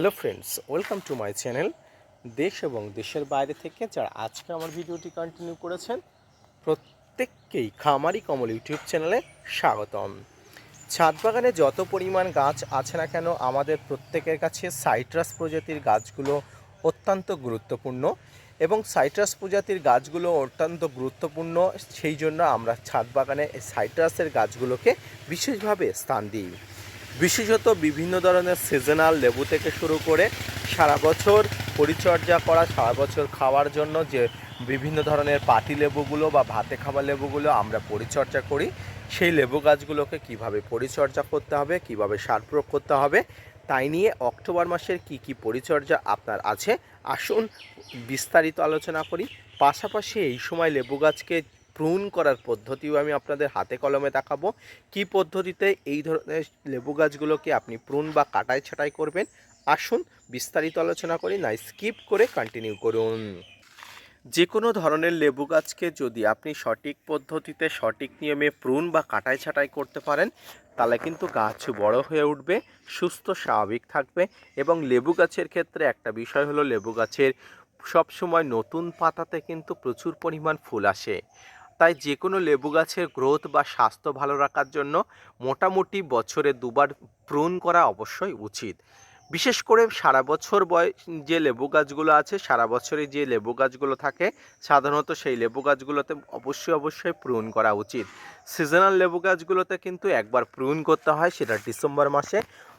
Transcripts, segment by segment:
Hello friends, welcome to my channel দেশ এবং দেশের বাইরে থেকে যারা আজকে আমার ভিডিওটি কন্টিনিউ করেছেন, প্রত্যেককেই খামারি কমল ইউটিউব চ্যানেলে স্বাগতম। ছাদ বাগানে যত পরিমাণ গাছ আছে না কেন, আমাদের প্রত্যেকের কাছে সাইট্রাস প্রজাতির গাছগুলো অত্যন্ত গুরুত্বপূর্ণ এবং সাইট্রাস প্রজাতির গাছগুলো অত্যন্ত গুরুত্বপূর্ণ, সেই জন্য আমরা ছাদ বাগানে সাইট্রাসের গাছগুলোকে বিশেষভাবে স্থান দিই। বিশেষত বিভিন্ন ধরনের সিজনাল লেবু থেকে শুরু করে সারা বছর পরিচর্যা করা, সারা বছর খাওয়ার জন্য যে বিভিন্ন ধরনের পাতি লেবুগুলো বা ভাতে খাওয়া লেবুগুলো আমরা পরিচর্যা করি, সেই লেবু গাছগুলোকে কীভাবে পরিচর্যা করতে হবে, কীভাবে সার প্রয়োগ করতে হবে, তাই নিয়ে অক্টোবর মাসের কি কি পরিচর্যা আপনার আছে, আসুন বিস্তারিত আলোচনা করি। পাশাপাশি এই সময় লেবু গাছকে প্রুন করার পদ্ধতিও আমি আপনাদের হাতে কলমে দেখাবো। কি পদ্ধতিতে এই ধরনের লেবু গাছগুলোকে আপনি প্রুন বা কাটাই ছাটাই করবেন? আসুন বিস্তারিত আলোচনা করি, না স্কিপ করে কন্টিনিউ করুন। যে কোনো ধরনের লেবু গাছকে যদি আপনি সঠিক পদ্ধতিতে, সঠিক নিয়মে প্রুন বা কাটাই ছাটাই করতে পারেন, তাহলে কিন্তু গাছ বড় হয়ে উঠবে, সুস্থ, স্বাভাবিক থাকবে এবং লেবু গাছের ক্ষেত্রে একটা বিষয় হলো লেবু গাছের সবসময় নতুন পাতাতে কিন্তু প্রচুর পরিমাণ ফুল আসে। তাই যে কোনো লেবু গাছের গ্রোথ বা স্বাস্থ্য ভালো রাখার জন্য মোটামুটি বছরে দুবার প্রুন করা অবশ্যই উচিত। বিশেষ করে সারা বছর বয়, যে লেবু গাছগুলো আছে, সারা বছরে যে লেবু গাছগুলো থাকে, সাধারণত সেই লেবু গাছগুলোতে অবশ্যই অবশ্যই প্রুন করা উচিত। সিজনাল লেবু গাছগুলোতে কিন্তু একবার প্রুন করতে হয়, সেটা ডিসেম্বর মাসে।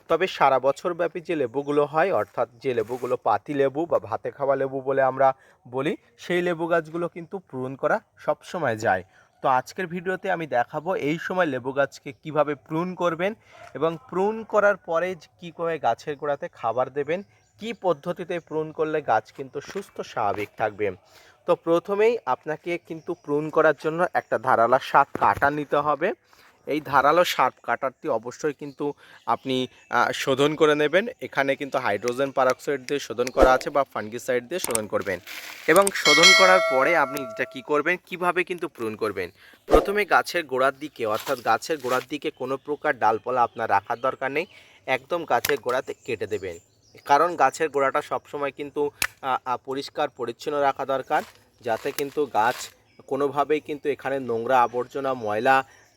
তবে সারা বছর ব্যাপী যে লেবুগুলো হয়, অর্থাৎ যে লেবুগুলো পাতি লেবু বা ভাতে খাওয়া লেবু বলে আমরা বলি, সেই লেবু গাছগুলো কিন্তু প্রুন করা সবসময় যায়। তো আজকের ভিডিওতে আমি দেখাবো এই সময় লেবু গাছকে কীভাবে প্রুন করবেন এবং প্রুন করার পরে যে কী করে গাছের গোড়াতে খাবার দেবেন, কি পদ্ধতিতে প্রুন করলে গাছ কিন্তু সুস্থ, স্বাভাবিক থাকবে। তো প্রথমেই আপনাকে কিন্তু প্রুন করার জন্য একটা ধারালা শাক কাটা নিতে হবে। এই ধারালো শার্প কাটারটি অবশ্যই কিন্তু আপনি শোধন করে নেবেন। এখানে কিন্তু হাইড্রোজেন পারক্সাইড দিয়ে শোধন করা আছে বা ফাঙ্গিসাইড দিয়ে শোধন করবেন। এবং শোধন করার পরে আপনি এটা কী করবেন? কীভাবে কিন্তু প্রুন করবেন? প্রথমে গাছের গোড়ার দিকে, অর্থাৎ গাছের গোড়ার দিকে কোনো প্রকার ডালপালা আপনার রাখার দরকার নেই। একদম গাছের গোড়াতে কেটে দেবেন। কারণ গাছের গোড়াটা সবসময় কিন্তু পরিষ্কার, পরিচ্ছন্ন রাখা দরকার। যাতে কিন্তু গাছ কোনোভাবেই কিন্তু এখানে নোংরা আবর্জনা, ময়লা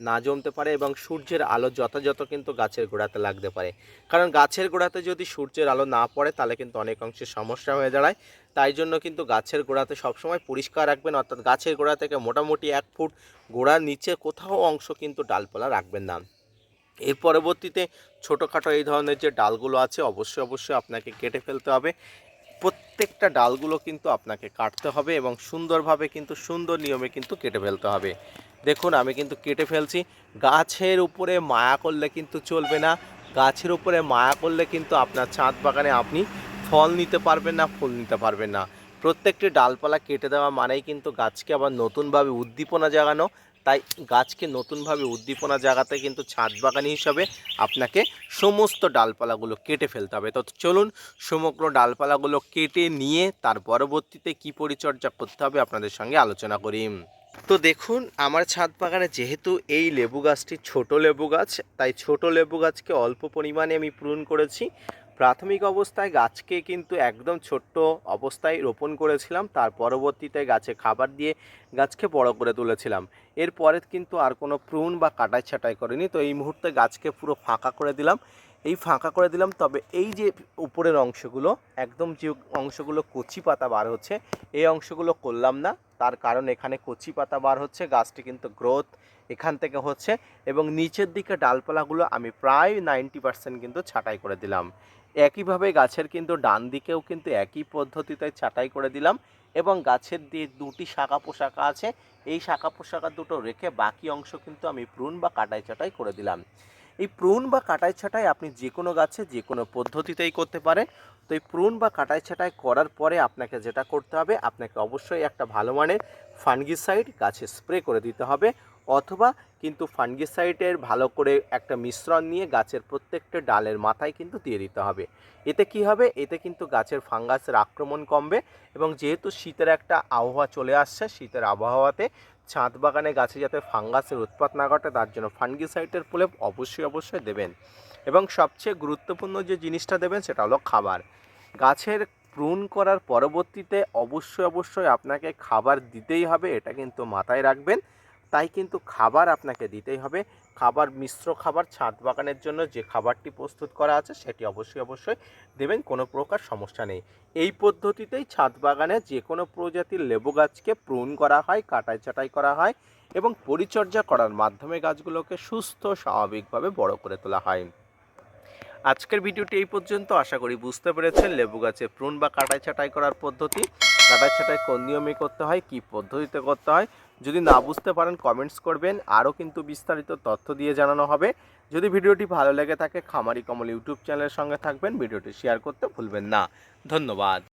না জমতে পারে এবং সূর্যের আলো যথাযথ কিন্তু গাছের গোড়াতে লাগতে পারে। কারণ গাছের গোড়াতে যদি সূর্যের আলো না পড়ে, তাহলে কিন্তু অনেক অংশে সমস্যা হয়ে দাঁড়ায়। তাই জন্য কিন্তু গাছের গোড়াতে সবসময় পরিষ্কার রাখবেন, অর্থাৎ গাছের গোড়া থেকে মোটামুটি এক ফুট গোড়ার নিচে কোথাও অংশ কিন্তু ডালপালা রাখবেন না। এর পরবর্তীতে ছোটোখাটো এই ধরনের যে ডালগুলো আছে, অবশ্যই অবশ্যই আপনাকে কেটে ফেলতে হবে। প্রত্যেকটা ডালগুলো কিন্তু আপনাকে কাটতে হবে এবং সুন্দরভাবে কিন্তু সুন্দর নিয়মে কিন্তু কেটে ফেলতে হবে। দেখুন, আমি কিন্তু কেটে ফেলছি। গাছের উপরে মায়া করলে কিন্তু চলবে না। গাছের উপরে মায়া করলে কিন্তু আপনার ছাদ বাগানে আপনি ফল নিতে পারবেন না, ফুল নিতে পারবেন না। প্রত্যেকটি ডালপালা কেটে দেওয়া মানেই কিন্তু গাছকে আবার নতুনভাবে উদ্দীপনা জাগানো তাই গাছকে নতুনভাবে উদ্দীপনা জাগাতে কিন্তু ছাদ বাগানি হিসাবে আপনাকে সমস্ত ডালপালাগুলো কেটে ফেলতে হবে। তো চলুন সমগ্র ডালপালাগুলো কেটে নিয়ে তার পরবর্তীতে কি পরিচর্যা করতে হবে আপনাদের সঙ্গে আলোচনা করি। তো দেখুন, আমার ছাদ বাগানে যেহেতু এই লেবু গাছটি ছোট লেবু গাছ, তাই ছোট লেবু গাছকে অল্প পরিমাণে আমি পূরণ করেছি। প্রাথমিক অবস্থায় গাছকে কিন্তু একদম ছোট্ট অবস্থায় রোপণ করেছিলাম। তার পরবর্তীতে গাছে খাবার দিয়ে গাছকে বড় করে তুলেছিলাম। এরপরে কিন্তু আর কোনো প্রুন বা কাটাই ছাটাই করিনি। তো এই মুহূর্তে গাছকে পুরো ফাঁকা করে দিলাম। এই ফাঁকা করে দিলাম, তবে এই যে উপরের অংশগুলো, একদম যে অংশগুলো কচি পাতা বার হচ্ছে, এই অংশগুলো করলাম না। তার কারণ এখানে কচি পাতা বার হচ্ছে, গাছটি কিন্তু গ্রোথ এখান থেকে হচ্ছে এবং নিচের দিকে ডালপালাগুলো আমি প্রায় নাইনটি পার্সেন্ট কিন্তু ছাঁটাই করে দিলাম। একইভাবে গাছের কিন্তু ডান দিকেও কিন্তু একই পদ্ধতিতে ছাঁটাই করে দিলাম এবং গাছের দিয়ে দুটি শাখা পোশাকা আছে। এই শাখা পোশাকা দুটো রেখে বাকি অংশ কিন্তু আমি প্রুন বা কাটাই ছাটাই করে দিলাম। এই প্রুন বা কাটাই ছাটাই আপনি যে কোনো গাছে যে কোনো পদ্ধতিতেই করতে পারেন। তো এই প্রুন বা কাটাই ছাটাই করার পরে আপনাকে যেটা করতে হবে, আপনাকে অবশ্যই একটা ভালো মানের ফানগিসাইড গাছে স্প্রে করে দিতে হবে। অথবা কিন্তু ফানগিসাইডের ভালো করে একটা মিশ্রণ নিয়ে গাছের প্রত্যেকটা ডালের মাথায় কিন্তু দিয়ে দিতে হবে। এতে কি হবে? এতে কিন্তু গাছের ফাঙ্গাসের আক্রমণ কমবে এবং যেহেতু শীতের একটা আবহাওয়া চলে আসছে, শীতের আবহাওয়াতে ছাদ বাগানে গাছে যাতে ফাঙ্গাসের উৎপাত না ঘটে, তার জন্য ফাঙ্গিসাইটের প্রলেপ অবশ্যই অবশ্যই দেবেন। এবং সবচেয়ে গুরুত্বপূর্ণ যে জিনিসটা দেবেন, সেটা হলো খাবার। গাছের প্রুন করার পরবর্তীতে অবশ্যই অবশ্যই আপনাকে খাবার দিতেই হবে, এটা কিন্তু মাথায় রাখবেন। তাই কিন্তু খাবার আপনাকে দিতেই হবে। খাবার, মিশ্র খাবার ছাদ বাগানের জন্য যে খাবারটি প্রস্তুত করা আছে সেটি অবশ্যই অবশ্যই দেবেন, কোনো প্রকার সমস্যা নেই। এই পদ্ধতিতেই ছাদ বাগানে যে কোনো প্রজাতির লেবু গাছকে প্রুন করা হয়, কাটাই ছাটাই করা হয় এবং পরিচর্যা করার মাধ্যমে গাছগুলোকে সুস্থ, স্বাভাবিকভাবে বড় করে তোলা হয়। আজকের ভিডিওটি এই পর্যন্ত। আশা করি বুঝতে পেরেছেন লেবু গাছে প্রুন বা কাটাই ছাটাই করার পদ্ধতি। কাটাই ছাটাই কোন নিয়মে করতে হয়, কী পদ্ধতিতে করতে হয় যদি না বুঝতে পারেন কমেন্টস করবেন। আরও কিন্তু বিস্তারিত তথ্য দিয়ে জানানো হবে। যদি ভিডিওটি ভালো লেগে থাকে, খামারি কমল ইউটিউব চ্যানেলের সঙ্গে থাকবেন। ভিডিওটি শেয়ার করতে ভুলবেন না। ধন্যবাদ।